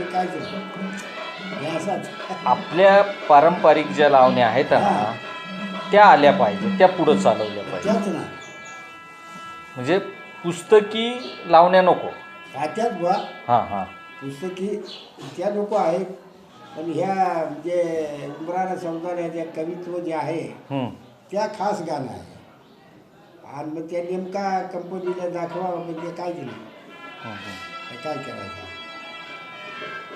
म्हणजे हे असाच. आपल्या पारंपरिक ज्या लावण्या आहेत ना त्या आल्या पाहिजे त्या पुढं चालवल्या पाहिजे त्याच ना. म्हणजे पुस्तकी लावण्या नको. त्याच्यात बुवा. हां हां. पुस्तकी त्या लोक आहेत. पण ह्या म्हणजे उमराना सौंदर्याच्या कवित्व जे आहे हं. त्या खास गाणं आहे. आणि मग त्या नेमका कंपनीला दाखवा म्हणजे काय हं, हं. हे काय करायचं?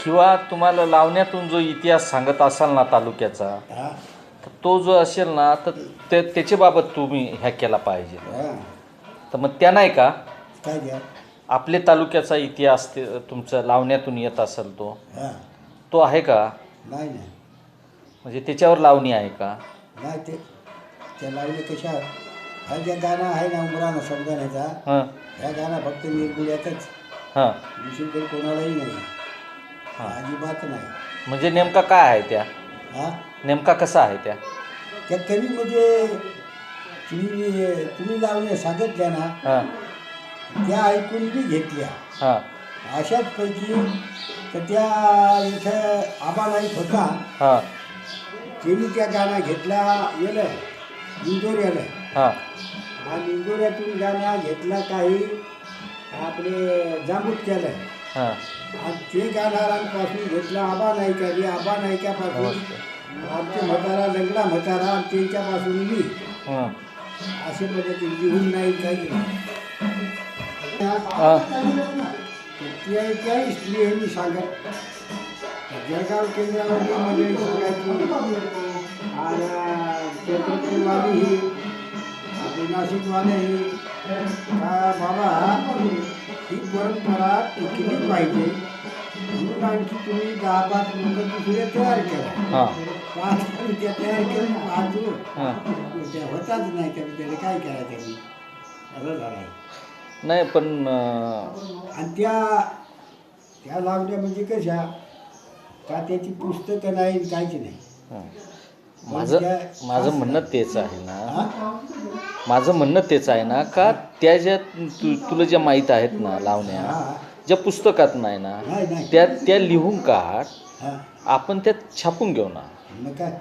किंवा तुम्हाला लावण्यातून जो इतिहास सांगत असाल ना तालुक्याचा हा. तर तो जो असेल ना तर ते त्याच्याबाबत तुम्ही ह्या केला पाहिजे. हा. तर मग त्या नाही का? काय आपले तालुक्याचा इतिहास ते तुमचा लावण्यातून येत असेल तो हा. तो आहे का? नाही नाही. म्हणजे त्याच्यावर लावणी आहे का? नाही ते त्या लावले कशा? हा जे गाणं आहे ना उमराना हां. ह्या गाणं फक्त निर्गुड्यातच हां. दुसरीकडे कोणालाही नाही. हा. अजिबात नाही. म्हणजे नेमका काय आहे त्या? हा? नेमका कसा आहे त्या? त्या कवी म्हणजे तुम्ही तुम्ही लावण्या सांगितल्या ना हां. त्या ऐकून बी घेतल्या. हां. अशाच पैकी तर त्या इथं आबा नाईक होता. हां. त्यांनी त्या गाणं घेतला गेलं इंदोऱ्याला हां. आणि इंदोऱ्यातून गाणं घेतला काही आपले जांबूत केलं हां. आणि ते गाणारांपासून घेतला आबा आबा नाईकापासून आमचे म्हातारा लंगडा म्हातारा आणि त्यांच्यापासून मी. हां. असे पद्धतीने लिहून नाही काही हां. त्या स्त्री यांनी सांगत जळगाव केंद्रावरती मंडळी आणि चंद्रपूरवाली ही नाशिकवाले ही. बाबा? ही परंपरा टिकली पाहिजे. म्हणून आणखी तुम्ही दहा पाच लोक दुसरे तयार हां. पाच त्या तयार करून पाहतो हां. त्या होताच नाही त्या त्याला काय करायचं मी? असं झालं नाही पण आणि त्या त्या लावण्या म्हणजे कशा? का त्याची पुस्तकं नाही काहीच नाही? हां. माझं माझं म्हणणं तेच आहे ना? माझं म्हणणं तेच आहे ना का त्या ज्या तु तुला ज्या माहीत आहेत ना लावण्या. ज्या पुस्तकात नाही ना त्या त्या लिहून काढ. आपण त्यात छापून घेऊ ना. काय?